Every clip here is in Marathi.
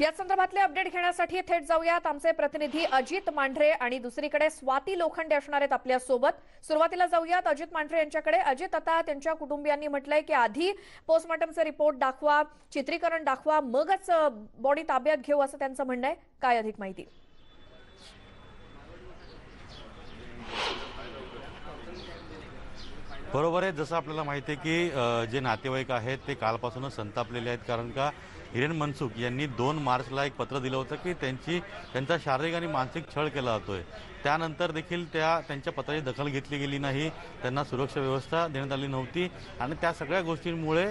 या संदर्भातले अपडेट घेण्यासाठी थेट जाऊयात. आमचे प्रतिनिधी अजित मांढरे आणि दुसरीकडे स्वाती लोखंडे असणार आहेत आपल्यासोबत. सुरुवातीला जाऊयात. अजित मांढरे यांच्याकडे. अजित आता त्यांच्या कुटुंबियांनी म्हटलंय की आधी पोस्टमॉर्टमचे रिपोर्ट दाखवा चित्रीकरण दाखवा मगच बॉडी ताब्यात घेऊ असं त्यांचं म्हणणं आहे. काय अधिक माहिती? बरोबर आहे. जसं आपल्याला माहिती आहे की जे नातेवाईक आहेत ते कालपासूनच संतापलेले आहेत. कारण का? हिरेन मनसुख यांनी दोन मार्चला एक पत्र दिलं होतं की त्यांची त्यांचा शारीरिक आणि मानसिक छळ केला जातोय. त्यानंतर देखील त्या त्यांच्या पत्राची दखल घेतली गेली नाही त्यांना सुरक्षा व्यवस्था देण्यात आली नव्हती आणि त्या सगळ्या गोष्टींमुळे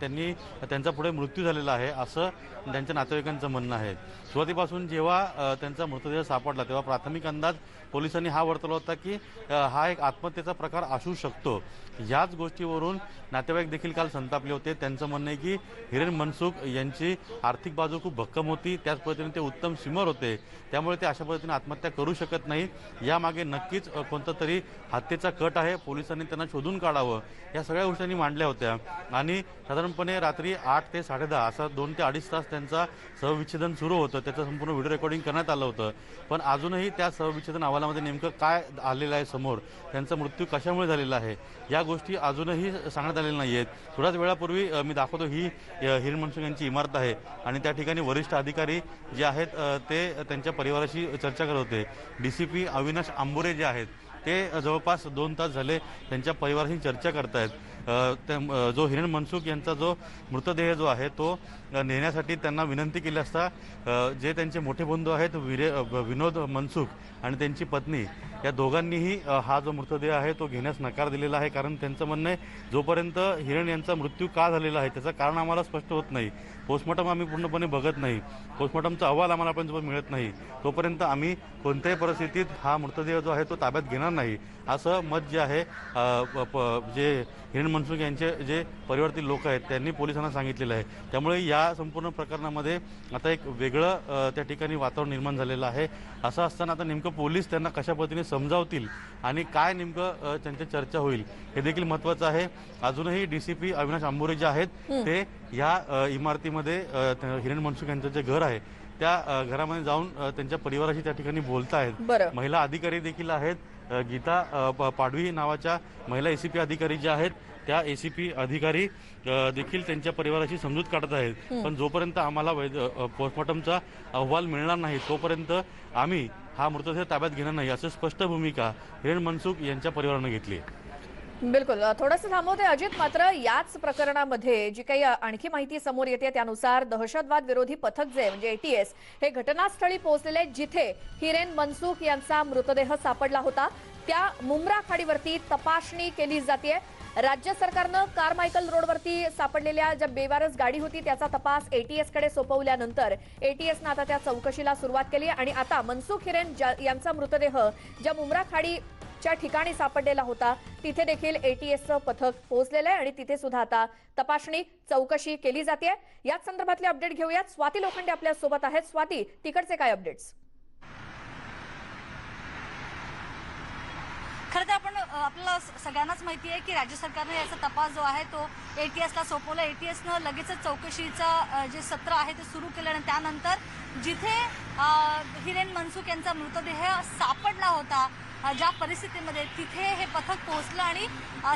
त्यांनी त्यांचा पुढे मृत्यू झालेला आहे असं त्यांच्या नातेवाईकांचं म्हणणं आहे. सुरुवातीपासून जेव्हा त्यांचा मृतदेह सापडला तेव्हा प्राथमिक अंदाज पोलिसांनी हा वर्तवला होता की हा एक आत्महत्येचा प्रकार असू शकतो. याच गोष्टीवरून नातेवाईक देखील काल संतापले होते. त्यांचं म्हणणं आहे की हिरेन मनसुख यांची आर्थिक बाजू खूप भक्कम होती. त्याच पद्धतीने ते उत्तम स्विमर होते. त्यामुळे ते अशा पद्धतीने आत्महत्या करू शकत नाही. यामागे नक्कीच कोणता तरी हत्येचा कट आहे. पोलिसांनी त्यांना शोधून काढावं. या सगळ्या गोष्टी त्यांनी मांडल्या होत्या. आणि साधारणपणे रात्री आठ ते साडेदहा असा दोन ते अडीच तास त्यांचा सहविच्छेदन सुरू होतं. त्याचं संपूर्ण व्हिडिओ रेकॉर्डिंग करण्यात आलं होतं. पण अजूनही त्या सहविच्छेदन अहवालामध्ये नेमकं काय आलेलं आहे समोर? त्यांचा मृत्यू कशामुळे झालेला आहे? या गोष्टी अजूनही सांगण्यात आलेल्या नाही आहेत थोड्याच वेळापूर्वी मी दाखवतो ही अ, हिरण मनसुख यांची इमारत आहे. आणि त्या ठिकाणी वरिष्ठ अधिकारी जे आहेत ते त्यांच्या परिवाराशी चर्चा करत होते. D C P Avinash Ambore जे आहेत ते जवळपास दोन तास झाले त्यांच्या परिवाराशी चर्चा करतायत. त्या- जो हिरण मनसुख यांचा जो मृतदेह जो आहे तो नेण्यासाठी त्यांना विनंती केली असता जे त्यांचे मोठे बंधू आहेत विरे विनोद मनसुख आणि त्यांची पत्नी या दोघांनीही हा जो मृतदेह आहे तो घेण्यास नकार दिलेला आहे. कारण त्यांचं म्हणणं आहे जोपर्यंत हिरण यांचा मृत्यू का झालेला आहे त्याचं कारण आम्हाला स्पष्ट होत नाही. पोस्टमॉर्टम आम्ही पूर्णपणे बघत नाही. पोस्टमॉर्टमचा अहवाल आम्हाला पण जोपर्यंत मिळत नाही. तोपर्यंत आम्ही कोणत्याही परिस्थितीत हा मृतदेह जो आहे तो ताब्यात घेणार नाही. असं मत जे आहे प- प- जे हिरण मनसुख यांचे जे परिवारातील लोक आहेत त्यांनी पोलिसांना सांगितलेलं आहे. त्यामुळे या संपूर्ण प्रकरणामध्ये आता एक वेगळं त्या ठिकाणी वातावरण निर्माण झालेलं आहे. असं असताना आता नेमकं पोलीस त्यांना कशा पद्धतीने समजावतील आणि काय नेमकं त्यांच्या चर्चा होईल हे देखील महत्त्वाचं आहे. अजूनही D C P Avinash Ambore जे आहेत ते या इमारतीमध्ये हिरण मनसुख यांचं जे घर आहे त्या घरामध्ये जाऊन त्यांच्या परिवाराशी त्या ठिकाणी बोलत आहेत महिला अधिकारी देखील आहेत. गीता पाडवी नावाच्या महिला एसीपी अधिकारी ज्या आहेत त्या एसीपी अधिकारी देखील त्यांच्या परिवाराशी समजूत काढत आहेत. पण जोपर्यंत आम्हाला अ, पोस्टमॉर्टमचा अहवाल मिळणार नाही तोपर्यंत आम्ही हा मृतदेह ताब्यात घेणार नाही असं स्पष्ट भूमिका हिरण मनसुख यांच्या परिवारानं घेतली आहे. बिलकुल. थोडंसं थांबवते अजित मात्र याच प्रकरणामध्ये जी काही आणखी माहिती समोर येते त्यानुसार दहशतवाद विरोधी पथक जे म्हणजे एटीएस हे घटनास्थळी पोहोचलेले जिथे हिरेन मनसुख यांचा मृतदेह सापडला होता. त्या मुमरा खाडीवरती तपासणी केली जाते. राज्य सरकारनं कारमायकल रोडवरती सापडलेल्या ज्या बेवारस गाडी होती त्याचा तपास एटीएसकडे सोपवल्यानंतर एटीएसनं आता त्या चौकशीला सुरुवात केली. आणि आता मनसुख हिरेन ज्या- यांचा मृतदेह ज्या मुमरा खाडी च्या ठिकाणी सापडलेला होता तिथे देखील एटीएसचं पथक पोहोचलेलं आहे आणि तिथे सुद्धा आता तपासणी चौकशी केली जाते. याच संदर्भातले अपडेट घेऊयात. स्वाती लोखंडे आपल्यासोबत आहेत. स्वाती तिकडचे काय अपडेट्स? खरं तर आपण आपल्याला सगळ्यांनाच माहिती आहे की राज्य सरकारने याचा तपास जो आहे तो एटीएसला सोपवला. एटीएसनं लगेचच चौकशीचं जे सत्र आहे ते सुरू केलं आणि त्यानंतर जिथे हिरेन मनसुख यांचा मृतदेह सापडला होता ज्या परिस्थितीमध्ये तिथे हे पथक पोहोचलं आणि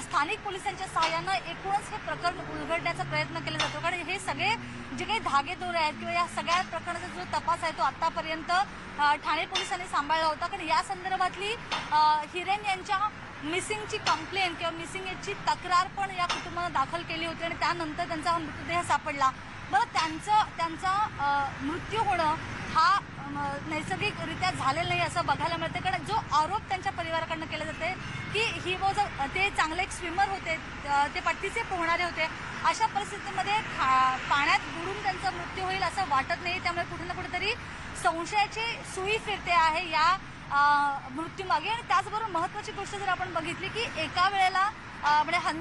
स्थानिक पोलिसांच्या सहाय्यानं एकूणच हे प्रकरण उलगडण्याचा प्रयत्न केला जातो. कारण हे सगळे जे काही धागेदोरे आहेत किंवा या सगळ्या प्रकरणाचा जो तपास आहे तो आतापर्यंत ठाणे पोलिसांनी सांभाळला होता. कारण या संदर्भातली हिरेन यांच्या मिसिंगची कंप्लेंट किंवा मिसिंग याची तक्रार पण या कुटुंबानं दाखल केली होती आणि त्यानंतर त्यांचा हा मृतदेह सापडला. बरं त्यांचं त्यांचा मृत्यू होणं हा नैसर्गिकरित्या झालेला नाही असं बघायला मिळतं. कारण आरोप त्यांच्या परिवाराकडनं केला जाते की ही वॉज अ ते चांगले एक स्विमर होते ते पट्टीचे पोहणारे होते अशा परिस्थितीमध्ये खा- पाण्यात बुडून त्यांचा मृत्यू होईल असं वाटत नाही. त्यामुळे कुठे ना कुठेतरी संशयाची सुई फिरते आहे या मृत्यूमागे. आणि त्याचबरोबर महत्त्वाची गोष्ट जर आपण बघितली की एका वेळेला म्हणजे हन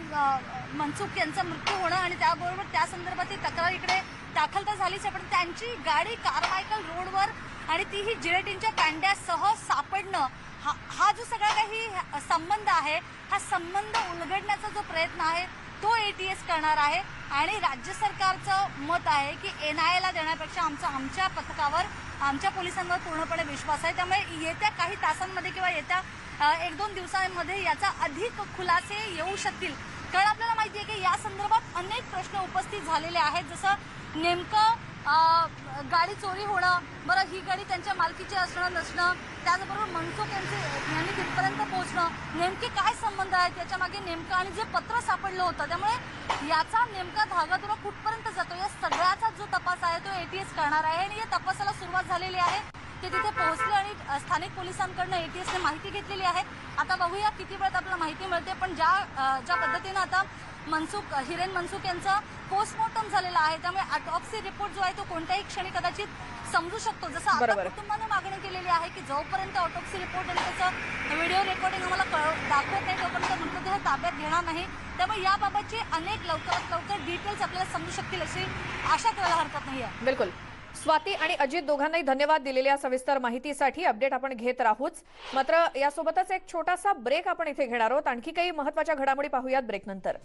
मनसुख यांचा मृत्यू होणं आणि त्याबरोबर त्या संदर्भातली तक्रार इकडे दाखल तर झालीच आहे पण त्यांची गाडी कारमायकल रोडवर आणि तीही जिलेटिनच्या कांड्यासह सापडणं हा हा जो सगळा काही संबंध आहे हा संबंध उलगडण्याचा जो प्रयत्न आहे तो एटीएस करणार आहे. आणि राज्य सरकारचं मत आहे की एन आय एला देण्यापेक्षा आमचं आमच्या पथकावर आमच्या पोलिसांवर पूर्णपणे विश्वास आहे. त्यामुळे येत्या काही तासांमध्ये किंवा येत्या एक दोन दिवसांमध्ये याचा अधिक खुलासे येऊ शकतील. कारण आपल्याला माहिती आहे की या संदर्भात अनेक प्रश्न उपस्थित झालेले आहेत. जसं नेमकं गाडी चोरी होणं बरं ही गाडी त्यांच्या मालकीची असणं नसणं त्याचबरोबर मनसुख यांचे यांनी तिथपर्यंत पोहोचणं नेमके काय संबंध आहेत? त्याच्यामागे नेमकं आणि जे पत्र सापडलं होतं त्यामुळे याचा नेमका धागाधुरा कुठपर्यंत जातो? या सगळ्याचा जो तपास आहे तो एटीएस करणार आहे आणि या तपासाला सुरुवात झालेली आहे. ते तिथे पोहोचले आणि स्थानिक पोलिसांकडनं एटीएसने माहिती घेतलेली आहे. आता बघूया किती वेळात आपल्याला माहिती मिळते पण ज्या ज्या पद्धतीनं आता मनसुख हिरेन मनसुख यांचं पोस्टमॉर्टम झालेलं आहे त्यामुळे ऑटॉप्सी रिपोर्ट जो आहे तो कोणत्याही क्षणी कदाचित समजू शकतो. जसं आता बरोबर. कुटुंबानं मागणी केलेली आहे की जोपर्यंत ऑटोप्सी रिपोर्ट आणि त्याचं व्हिडिओ रेकॉर्डिंग आम्हाला कळव दाखवत नाही तोपर्यंत मृतदेह ताब्यात घेणार नाही. त्यामुळे याबाबतचे अनेक लवकरात लवकर डिटेल्स आपल्याला समजू शकतील अशी आशा करायला हरकत नाही आहे. बिलकुल. स्वाती आणि अजित दोघांनाही धन्यवाद दिलेल्या सविस्तर माहितीसाठी अपडेट आपण घेत राहूच. मात्र यासोबतच एक छोटासा ब्रेक आपण इथे घेणार आहोत. आणखी काही महत्त्वाच्या घडामोडी पाहूयात ब्रेक नंतर